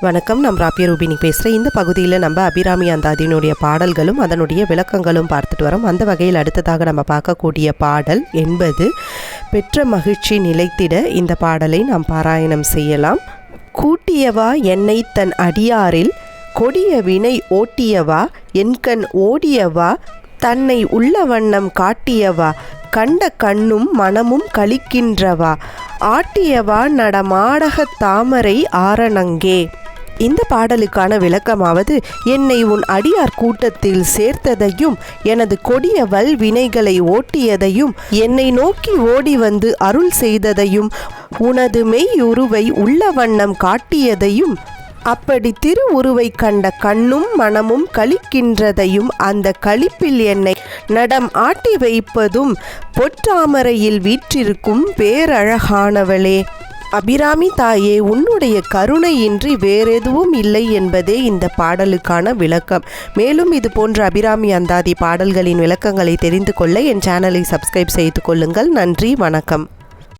வணக்கம். நான் ராபிய ரூபினி பேசுகிறேன் இந்த பகுதியில் நம்ம அபிராமி அந்தாதியினுடைய பாடல்களும் அதனுடைய விளக்கங்களும் பார்த்துட்டு வரோம். அந்த வகையில் அடுத்ததாக நம்ம பார்க்கக்கூடிய பாடல் என்பது பெற்ற மகிழ்ச்சி நிலைத்திட இந்த பாடலை நாம் பாராயணம் செய்யலாம். கூட்டியவா என்னை தன் அடியாரில் கொடிய வினை ஓட்டியவா என்கண் ஓடியவா தன்னை உள்ள வண்ணம் காட்டியவா கண்ட கண்ணும் மனமும் கழிக்கின்றவா ஆட்டியவா நடமாடகத் தாமரை ஆரணங்கே. இந்த பாடலுக்கான விளக்கமாவது என்னை உன் அடியார் கூட்டத்தில் சேர்த்ததையும் எனது கொடிய வல்வினைகளை ஓட்டியதையும் என்னை நோக்கி ஓடி வந்து அருள் செய்ததையும் உனது மெய்யுருவை உள்ள வண்ணம் காட்டியதையும் அப்படி திரு உருவை கண்ட கண்ணும் மனமும் களிக்கின்றதையும் அந்த களிப்பில் என்னை நடம் ஆட்டி வைப்பதும் பொற்றாமரையில் வீற்றிருக்கும் பேரழகானவளே. அபிராமி தாயே உன்னுடைய கருணையின்றி வேறெதுவும் இல்லை என்பதே இந்த பாடலுக்கான விளக்கம். மேலும் இது போன்ற அபிராமி அந்தாதி பாடல்களின் விளக்கங்களை தெரிந்து கொள்ள என் சேனலை சப்ஸ்கிரைப் செய்து கொள்ளுங்கள். நன்றி வணக்கம்.